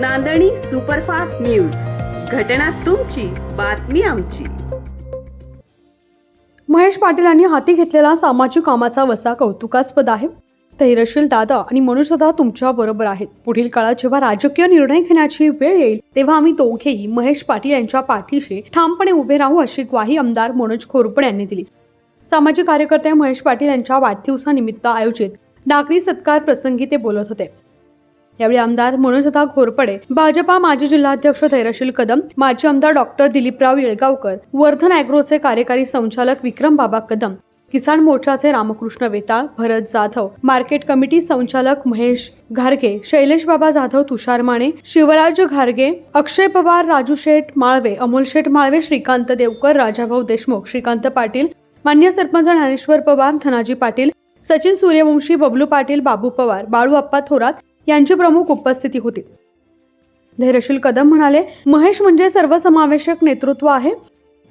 नांदणी superfast news. घटना तुमची बातमी आमची. महेश पाटील यांनी हाती घेतलेला सामाजिक कामाचा वसा कौतुकास्पद आहे. धैर्यशील दादा आणि मनुष्यदा दादा तुमच्या बरोबर आहेत. पुढील काळात जेव्हा राजकीय निर्णय घेण्याची वेळ येईल तेव्हा आम्ही दोघेही महेश पाटील यांच्या पाठीशी ठामपणे उभे राहू अशी ग्वाही आमदार मनोज खोरपड यांनी दिली. सामाजिक कार्यकर्ते महेश पाटील यांच्या वाढदिवसानिमित्त आयोजित नागरी सत्कार प्रसंगी ते बोलत होते. यावेळी आमदार मनोजदा घोरपडे भाजपा माजी जिल्हाध्यक्ष धैर्यशील कदम माजी आमदार डॉक्टर दिलीपराव येळगावकर वर्धन अॅग्रोचे कार्यकारी संचालक विक्रम बाबा कदम किसान मोर्चाचे रामकृष्ण वेताळ भरत जाधव मार्केट कमिटी संचालक महेश घारगे शैलेश बाबा जाधव तुषार माने शिवराज घारगे अक्षय पवार राजू शेठ माळवे अमोल शेठ माळवे श्रीकांत देवकर राजाभाऊ देशमुख श्रीकांत पाटील मान्य सरपंच ज्ञानेश्वर पवार धनाजी पाटील सचिन सूर्यवंशी बबलू पाटील बाबू पवार बाळू अप्पा थोरात यांची प्रमुख उपस्थिती होती. धैर्यशील कदम म्हणाले महेश म्हणजे सर्वसमावेशक नेतृत्व आहे.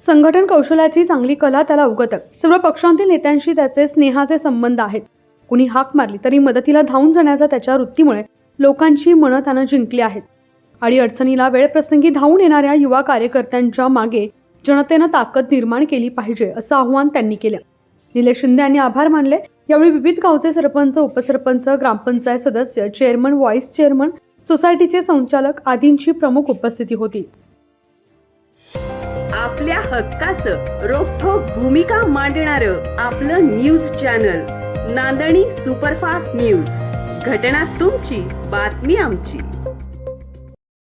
संघटन कौशल्याची चांगली कला त्याला उगतक सर्व पक्षांतील नेत्यांशी त्याचे स्नेहाचे संबंध आहेत. कुणी हाक मारली तरी मदतीला धावून जाण्याच्या त्याच्या वृत्तीमुळे लोकांची मनं त्यानं जिंकली आहेत. आणि अडचणीला वेळप्रसंगी धावून येणाऱ्या युवा कार्यकर्त्यांच्या मागे जनतेनं ताकद निर्माण केली पाहिजे असं आव्हान त्यांनी केलं. निलेश शिंदे यांनी आभार मानले. यावेळी विविध गावचे सरपंच उपसरपंच ग्रामपंचायत सदस्य चेअरमन व्हाईस चेअरमन सोसायटीचे संचालक आदींची प्रमुख उपस्थिती होती. आपल्या हक्काचं रोखोक भूमिका मांडणार आपलं news channel Nandani superfast news घटना तुमची बातमी आमची.